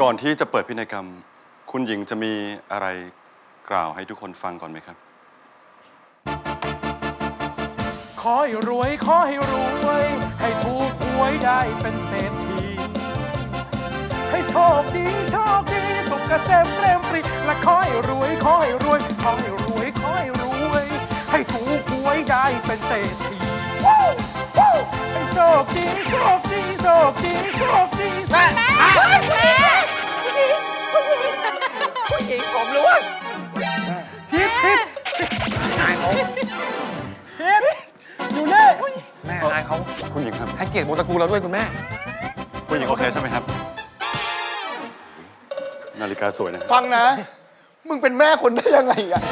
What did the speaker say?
ก่อนที่จะเปิดพินัยกรรม คุณหญิงจะมีอะไรกล่าวให้ทุกคนฟังก่อนไหมครับ ขอให้รวยขอให้รวย ให้ถูกหวยได้เป็นเศรษฐี ให้โชคดีโชคดีสุขเกษมเปรมปรีและขอให้รวยขอให้รวยขอให้รวยขอให้รวย ให้ถูกหวยได้เป็นเศรษฐี หญิงผมรู้ว่าพิษพิษนายเขาพิษอยู่นี่แม่นายเขาคุณหญิงครับให้เกียรติวงตระกูลเราด้วยคุณแม่ คุณหญิงโอเคใช่ไหมครับ นาฬิกาสวยนะฟังนะ มึงเป็นแม่คนได้ยังไงอะ